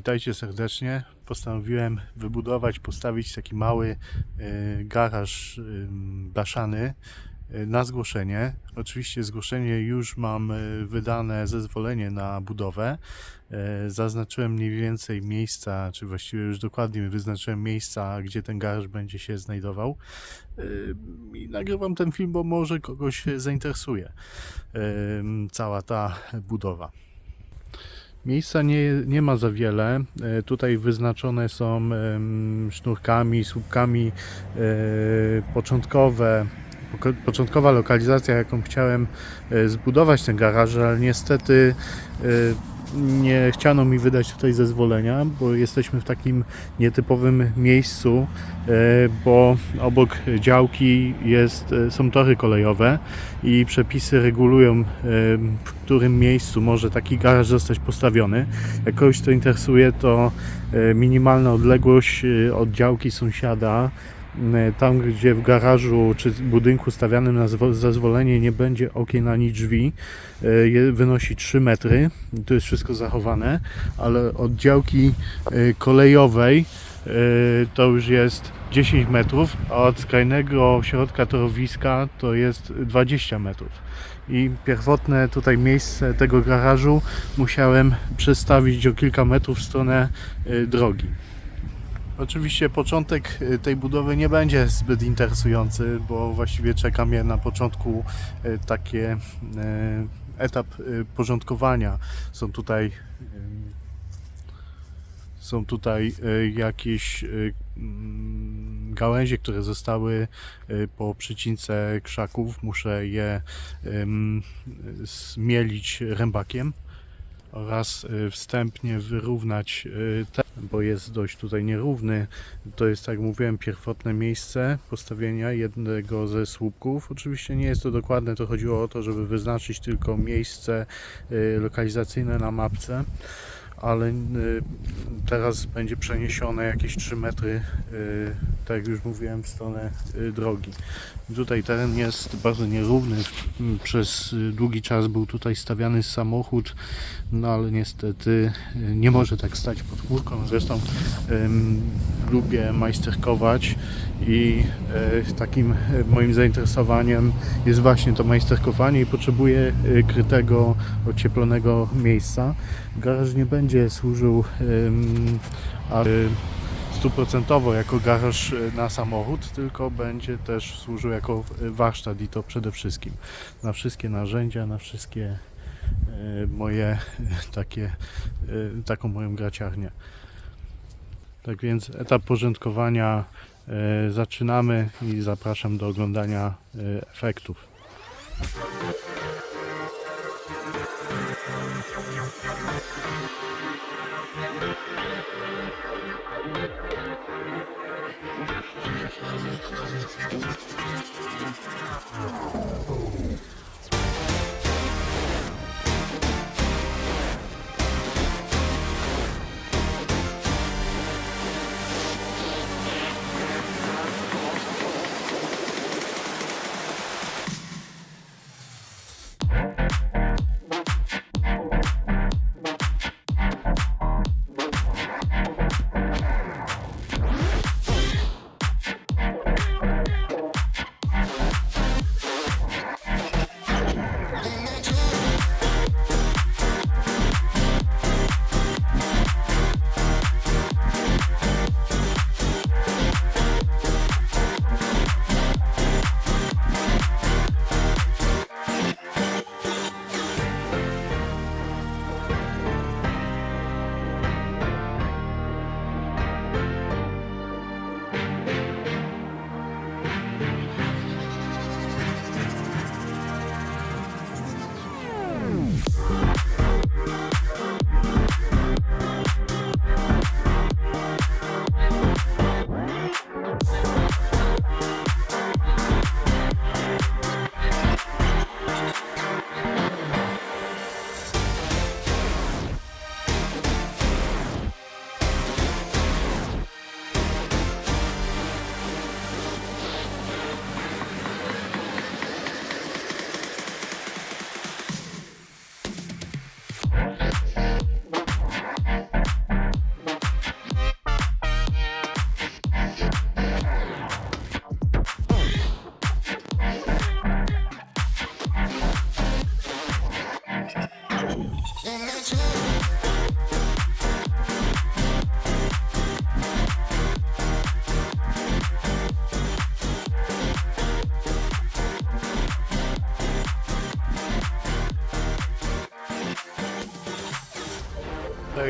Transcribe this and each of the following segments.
Witajcie serdecznie. Postanowiłem wybudować, postawić taki mały e, garaż blaszany e, na zgłoszenie. Oczywiście zgłoszenie już mam e, wydane zezwolenie na budowę. Zaznaczyłem mniej więcej miejsca, czy właściwie już dokładnie wyznaczyłem miejsca, gdzie ten garaż będzie się znajdował. I nagrywam ten film, bo może kogoś zainteresuje cała ta budowa. Miejsca nie, nie ma za wiele. E, Tutaj wyznaczone są sznurkami, słupkami e, początkowe. Początkowa lokalizacja, jaką chciałem e, zbudować ten garaż, ale niestety nie chciano mi wydać tutaj zezwolenia, bo jesteśmy w takim nietypowym miejscu, e, bo obok działki jest, e, są tory kolejowe i przepisy regulują, e, w którym miejscu może taki garaż zostać postawiony. Jak kogoś to interesuje, to minimalna odległość od działki sąsiada, tam gdzie w garażu czy budynku stawianym na zwo- zezwolenie nie będzie okien ani drzwi, e, wynosi 3 metry. To jest wszystko zachowane, ale od działki e, kolejowej e, to już jest 10 metrów, a od skrajnego środka torowiska to jest 20 metrów. I pierwotne tutaj miejsce tego garażu musiałem przestawić o kilka metrów w stronę drogi. Oczywiście początek y, tej budowy nie będzie zbyt interesujący, bo właściwie czeka mnie na początku y, takie y, etap porządkowania. Są tutaj są tutaj jakieś mm, gałęzie, które zostały po przycince krzaków. Muszę je zmielić rębakiem oraz y, wstępnie wyrównać y, ten, bo jest dość tutaj nierówny. To jest, tak jak mówiłem, pierwotne miejsce postawienia jednego ze słupków. Oczywiście nie jest to dokładne, to chodziło o to, żeby wyznaczyć tylko miejsce y, lokalizacyjne na mapce ale y, teraz będzie przeniesione jakieś 3 metry, y, tak jak już mówiłem, w stronę y, drogi. Tutaj teren jest bardzo nierówny. M, Przez długi czas był tutaj stawiany samochód, no ale niestety nie może tak stać pod chmurką. Zresztą lubię majsterkować i takim moim zainteresowaniem jest właśnie to majsterkowanie i potrzebuję krytego, ocieplonego miejsca. Garaż nie będzie służył a- y, stuprocentowo jako garaż y, na samochód, tylko będzie też służył jako y, warsztat i to przede wszystkim na wszystkie narzędzia, na wszystkie y, moje takie, taką moją graciarnię. Tak więc etap porządkowania zaczynamy i zapraszam do oglądania Oh.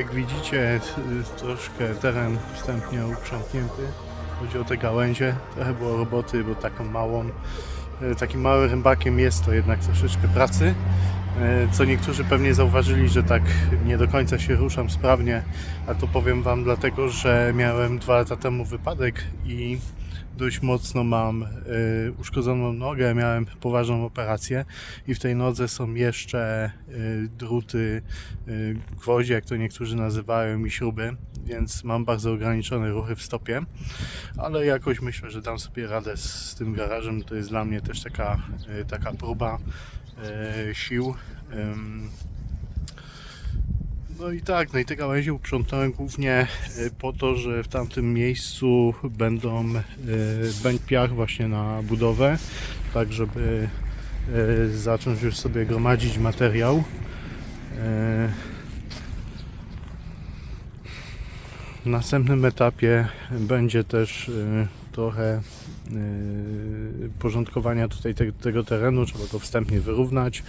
Efektów. widzicie, troszkę teren wstępnie uprzątnięty. Chodzi o te gałęzie. Trochę było roboty, bo taką małą, y, takim małym rębakiem jest to jednak troszeczkę pracy. Y, Co niektórzy pewnie zauważyli, że tak nie do końca się ruszam sprawnie, a to powiem Wam dlatego, że miałem dwa lata temu wypadek i dość mocno mam y, uszkodzoną nogę, miałem poważną operację i w tej nodze są jeszcze y, druty, y, gwoździe, jak to niektórzy nazywają, i śruby, więc mam bardzo ograniczone ruchy w stopie, ale jakoś myślę, że dam sobie radę z tym garażem. To jest dla mnie też taka, y, taka próba y, sił. Ym, no i tak, no i te gałęzie uprzątnąłem głównie e, po to, że w tamtym miejscu będą e, będzie piach właśnie na budowę, tak żeby e, zacząć już sobie gromadzić materiał. W następnym etapie będzie też trochę porządkowania tutaj te, tego terenu, trzeba go wstępnie wyrównać.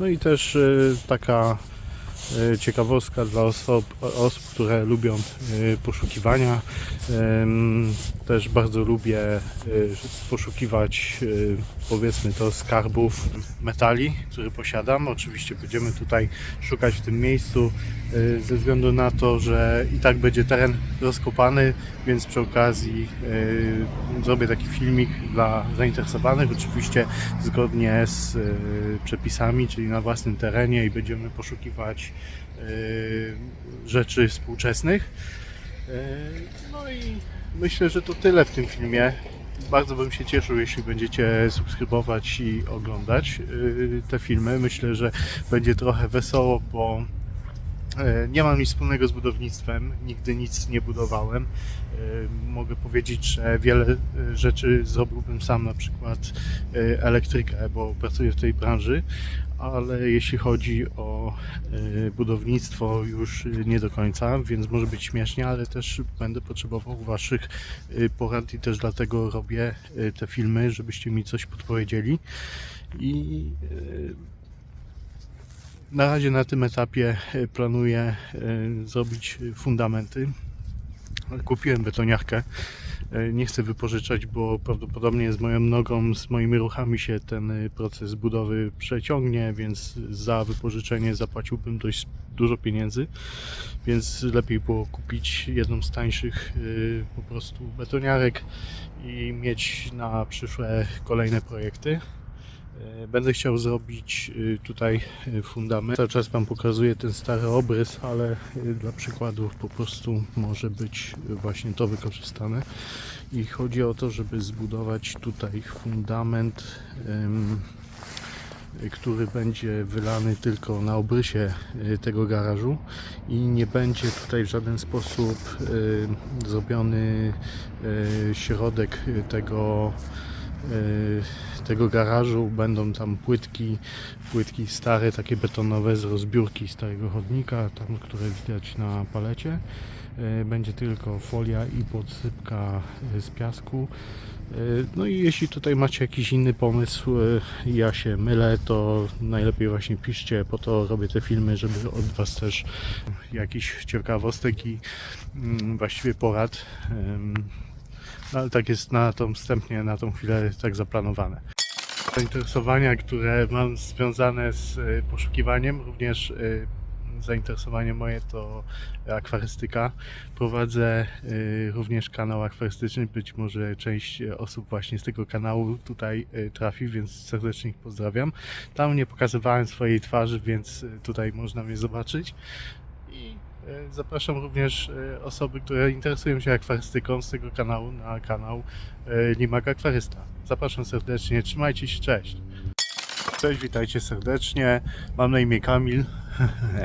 No i też taka ciekawostka dla osób, osób które lubią e, poszukiwania. Też bardzo lubię e, poszukiwać e, powiedzmy to skarbów metali, które posiadam. Oczywiście będziemy tutaj szukać w tym miejscu e, ze względu na to, że i tak będzie teren rozkopany, więc przy okazji e, zrobię taki filmik dla zainteresowanych, oczywiście zgodnie z e, przepisami, czyli na własnym terenie i będziemy poszukiwać e, rzeczy współczesnych. E, No i myślę, że to tyle w tym filmie. Bardzo bym się cieszył, jeśli będziecie subskrybować i oglądać e, te filmy. Myślę, że będzie trochę wesoło, bo nie mam nic wspólnego z budownictwem, nigdy nic nie budowałem. Mogę powiedzieć, że wiele rzeczy zrobiłbym sam, na przykład elektrykę, bo pracuję w tej branży, ale jeśli chodzi o e, budownictwo już nie do końca, więc może być śmiesznie, ale też będę potrzebował Waszych e, porad i też dlatego robię e, te filmy, żebyście mi coś podpowiedzieli. I e, na razie na tym etapie e, planuję e, zrobić fundamenty. Kupiłem betoniarkę. E, Nie chcę wypożyczać, bo prawdopodobnie z moją nogą, z moimi ruchami się ten e, proces budowy przeciągnie, więc za wypożyczenie zapłaciłbym dość dużo pieniędzy, więc lepiej było kupić jedną z tańszych e, po prostu betoniarek i mieć na przyszłe kolejne projekty. E, Będę chciał zrobić y, tutaj y, fundament. Cały czas Wam pokazuję ten stary obrys, ale dla przykładu po prostu może być właśnie to wykorzystane. I chodzi o to, żeby zbudować tutaj fundament, który będzie wylany tylko na obrysie tego garażu i nie będzie tutaj w żaden sposób zrobiony środek tego tego garażu będą tam płytki, płytki stare, takie betonowe z rozbiórki starego chodnika, tam, które widać na palecie. Y, Będzie tylko folia i podsypka y, z piasku. Y, No i jeśli tutaj macie jakiś inny pomysł, y, ja się mylę, to najlepiej właśnie piszcie, po to robię te filmy, żeby od Was też jakichś ciekawostek i mm, właściwie porad. No, ale tak jest na tą wstępnie, na tą chwilę tak zaplanowane. Zainteresowania, które mam związane z e, poszukiwaniem, również e, zainteresowanie moje to akwarystyka. Prowadzę e, również kanał akwarystyczny, być może część osób właśnie z tego kanału tutaj trafi, więc serdecznie ich pozdrawiam. Tam nie pokazywałem swojej twarzy, więc tutaj można mnie zobaczyć. E, zapraszam również e, osoby, które interesują się akwarystyką z tego kanału na kanał e, Limak Akwarysta. Zapraszam serdecznie, trzymajcie się, cześć. Cześć, witajcie serdecznie. Mam na imię Kamil.